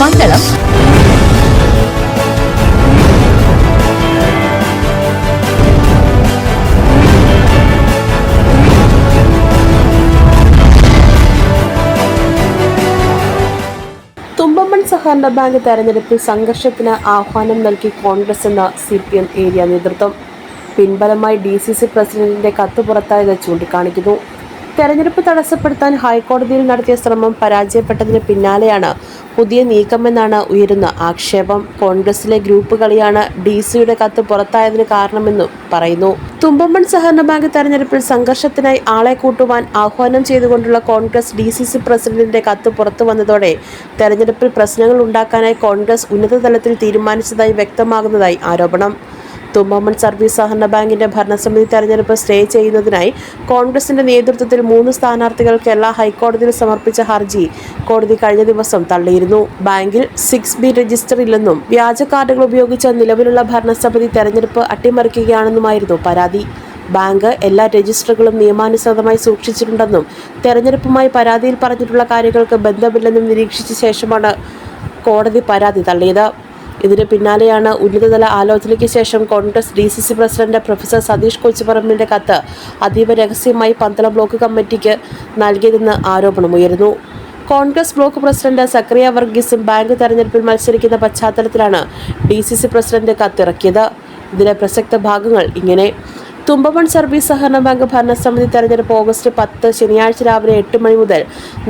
പന്തളം സഹകരണ ബാങ്ക് തെരഞ്ഞെടുപ്പിൽ സംഘർഷത്തിന് ആഹ്വാനം നൽകി കോൺഗ്രസ് എന്ന സി പി എം ഏരിയ നേതൃത്വം. പിൻബലമായി ഡി സി സി പ്രസിഡന്റിന്റെ കത്ത് പുറത്തായത് ചൂണ്ടിക്കാണിക്കുന്നു. തെരഞ്ഞെടുപ്പ് തടസ്സപ്പെടുത്താൻ ഹൈക്കോടതിയിൽ നടത്തിയ ശ്രമം പരാജയപ്പെട്ടതിന് പിന്നാലെയാണ് പുതിയ നീക്കമെന്നാണ് ഉയരുന്ന ആക്ഷേപം. കോൺഗ്രസിലെ ഗ്രൂപ്പ് കളിയാണ് ഡി സിയുടെ കത്ത് പുറത്തായതിന് കാരണമെന്നും പറയുന്നു. തുമ്പമൺ സഹകരണ ബാങ്ക് തെരഞ്ഞെടുപ്പിൽ സംഘർഷത്തിനായി ആളെ കൂട്ടുവാൻ ആഹ്വാനം ചെയ്തുകൊണ്ടുള്ള കോൺഗ്രസ് ഡി സി സി പ്രസിഡന്റിന്റെ കത്ത് പുറത്തു വന്നതോടെ തെരഞ്ഞെടുപ്പിൽ പ്രശ്നങ്ങൾ ഉണ്ടാക്കാനായി കോൺഗ്രസ് ഉന്നതതലത്തിൽ തീരുമാനിച്ചതായി വ്യക്തമാകുന്നതായി ആരോപണം. തുമ്പമൺ സർവീസ് സഹകരണ ബാങ്കിന്റെ ഭരണസമിതി തെരഞ്ഞെടുപ്പ് സ്റ്റേ ചെയ്യുന്നതിനായി കോൺഗ്രസിന്റെ നേതൃത്വത്തിൽ മൂന്ന് സ്ഥാനാർത്ഥികൾ കേരള ഹൈക്കോടതിയിൽ സമർപ്പിച്ച ഹർജി കോടതി കഴിഞ്ഞ ദിവസം തള്ളിയിരുന്നു. ബാങ്കിൽ സിക്സ് ബി രജിസ്റ്റർ ഇല്ലെന്നും വ്യാജ കാർഡുകൾ ഉപയോഗിച്ച നിലവിലുള്ള ഭരണസമിതി തെരഞ്ഞെടുപ്പ് അട്ടിമറിക്കുകയാണെന്നുമായിരുന്നു പരാതി. ബാങ്ക് എല്ലാ രജിസ്റ്ററുകളും നിയമാനുസൃതമായി സൂക്ഷിച്ചിട്ടുണ്ടെന്നും തെരഞ്ഞെടുപ്പുമായി പരാതിയിൽ പറഞ്ഞിട്ടുള്ള കാര്യങ്ങൾക്ക് ബന്ധമില്ലെന്നും നിരീക്ഷിച്ച ശേഷമാണ് കോടതി പരാതി തള്ളിയത്. ഇതിന് പിന്നാലെയാണ് ഉന്നതതല ആലോചനയ്ക്ക് ശേഷം Congress D C C president professor Satheesh കൊച്ചുപറമ്പിന്റെ കത്ത് അതീവ രഹസ്യമായി പന്തളം ബ്ലോക്ക് കമ്മിറ്റിക്ക് നൽകിയതെന്ന് ആരോപണമുയരുന്നു കോൺഗ്രസ് ബ്ലോക്ക് പ്രസിഡന്റ് സക്രിയ വർഗീസും ബാങ്ക് തെരഞ്ഞെടുപ്പിൽ മത്സരിക്കുന്ന പശ്ചാത്തലത്തിലാണ് ഡി സി സി പ്രസിഡന്റ് കത്തിറക്കിയത്. ഇതിലെ പ്രസക്ത ഭാഗങ്ങൾ ഇങ്ങനെ. തുമ്പമൺ സർവീസ് സഹകരണ ബാങ്ക് ഭരണസമിതി തെരഞ്ഞെടുപ്പ് ഓഗസ്റ്റ് പത്ത് ശനിയാഴ്ച രാവിലെ എട്ട് മണി മുതൽ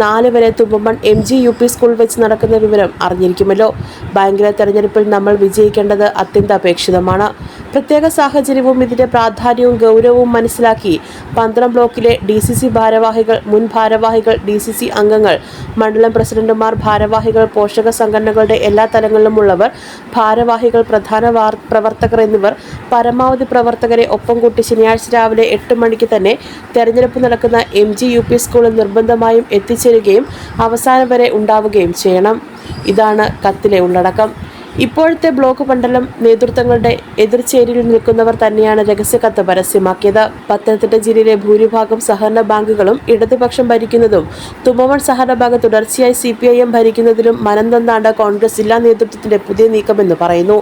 നാല് വരെ Thumpamon M G U P school വെച്ച് നടക്കുന്ന വിവരം അറിഞ്ഞിരിക്കുമല്ലോ. ബാങ്കിലെ തെരഞ്ഞെടുപ്പിൽ നമ്മൾ വിജയിക്കേണ്ടത് അത്യന്താപേക്ഷിതമാണ്. പ്രത്യേക സാഹചര്യവും ഇതിന്റെ പ്രാധാന്യവും ഗൗരവവും മനസ്സിലാക്കി. പന്തളം ബ്ലോക്കിലെ ഡി സി സി ഭാരവാഹികൾ മുൻ ഭാരവാഹികൾ ഡി സി സി അംഗങ്ങൾ മണ്ഡലം പ്രസിഡന്റുമാർ ഭാരവാഹികൾ പോഷക സംഘടനകളുടെ എല്ലാ തലങ്ങളിലുമുള്ളവർ ഭാരവാഹികൾ പ്രധാന പ്രവർത്തകർ എന്നിവർ പരമാവധി പ്രവർത്തകരെ ഒപ്പം കൂട്ടി ശനിയാഴ്ച രാവിലെ എട്ട് മണിക്ക് തന്നെ തെരഞ്ഞെടുപ്പ് നടക്കുന്ന എം ജി യു പി സ്കൂളിൽ നിർബന്ധമായും എത്തിച്ചേരുകയും അവസാനം വരെ ഉണ്ടാവുകയും ചെയ്യണം. ഇതാണ് കത്തിലെ ഉള്ളടക്കം. ഇപ്പോഴത്തെ ബ്ലോക്ക് മണ്ഡലം നേതൃത്വങ്ങളുടെ എതിർചേരിയിൽ നിൽക്കുന്നവർ തന്നെയാണ് രഹസ്യകത്ത് പരസ്യമാക്കിയത്. പത്തനംതിട്ട ജില്ലയിലെ ഭൂരിഭാഗം സഹകരണ ബാങ്കുകളും ഇടതുപക്ഷം ഭരിക്കുന്നതും തുമ്പമൺ സഹകരണ ബാങ്ക് തുടർച്ചയായി സി പി ഐ എം ഭരിക്കുന്നതിലും മനംതന്നാണ്ട് കോൺഗ്രസ് ജില്ലാ നേതൃത്വത്തിന്റെ പുതിയ നീക്കമെന്ന് പറയുന്നു.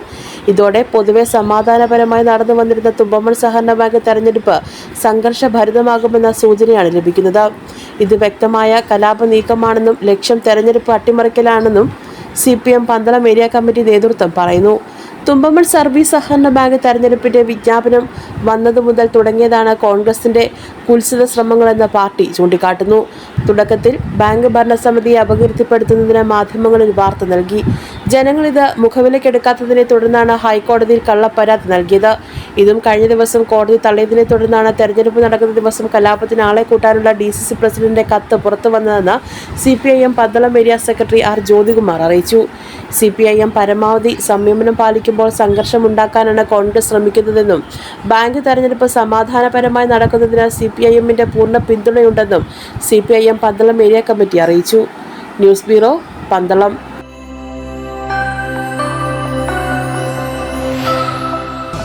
ഇതോടെ പൊതുവെ സമാധാനപരമായി നടന്നു വന്നിരുന്ന തുമ്പമൺ സഹകരണ ബാങ്ക് തെരഞ്ഞെടുപ്പ് സംഘർഷഭരിതമാകുമെന്ന സൂചനയാണ് ലഭിക്കുന്നത്. ഇത് വ്യക്തമായ കലാപ നീക്കമാണെന്നും ലക്ഷ്യം തെരഞ്ഞെടുപ്പ് അട്ടിമറിക്കലാണെന്നും C P M Pandalam area committee നേതൃത്വം പറയുന്നു. തുമ്പമൺ സർവീസ് സഹകരണ ബാങ്ക് തെരഞ്ഞെടുപ്പിന്റെ വിജ്ഞാപനം വന്നതു മുതൽ തുടങ്ങിയതാണ് കോൺഗ്രസിന്റെ കുത്സിത ശ്രമങ്ങളെന്ന് പാർട്ടി ചൂണ്ടിക്കാട്ടുന്നു. തുടക്കത്തിൽ ബാങ്ക് ഭരണസമിതിയെ അപകീർത്തിപ്പെടുത്തുന്നതിന് മാധ്യമങ്ങളിൽ വാർത്ത നൽകി. ജനങ്ങൾ ഇത് മുഖവിലക്കെടുക്കാത്തതിനെ തുടർന്നാണ് ഹൈക്കോടതിയിൽ കള്ളപ്പരാതി നൽകിയത്. ഇതും കഴിഞ്ഞ ദിവസം കോടതി തള്ളിയതിനെ തുടർന്നാണ് തെരഞ്ഞെടുപ്പ് നടക്കുന്ന ദിവസം കലാപത്തിന് ആളെ കൂട്ടാനുള്ള ഡി സി സി പ്രസിഡന്റിന്റെ കത്ത് പുറത്തു വന്നതെന്ന് C P I M Pandalam area secretary R Jyothikumar അറിയിച്ചു. സി പി ഐ എം പരമാവധി സംയമനം പാലിക്കുമ്പോൾ സംഘർഷം ഉണ്ടാക്കാനാണ് കോൺഗ്രസ് ശ്രമിക്കുന്നതെന്നും ബാങ്ക് തെരഞ്ഞെടുപ്പ് സമാധാനപരമായി നടക്കുന്നതിന് സി പി ഐ എമ്മിന്റെ പൂർണ പിന്തുണയുണ്ടെന്നും C P I M Pandalam area committee അറിയിച്ചു. News bureau Pandalam.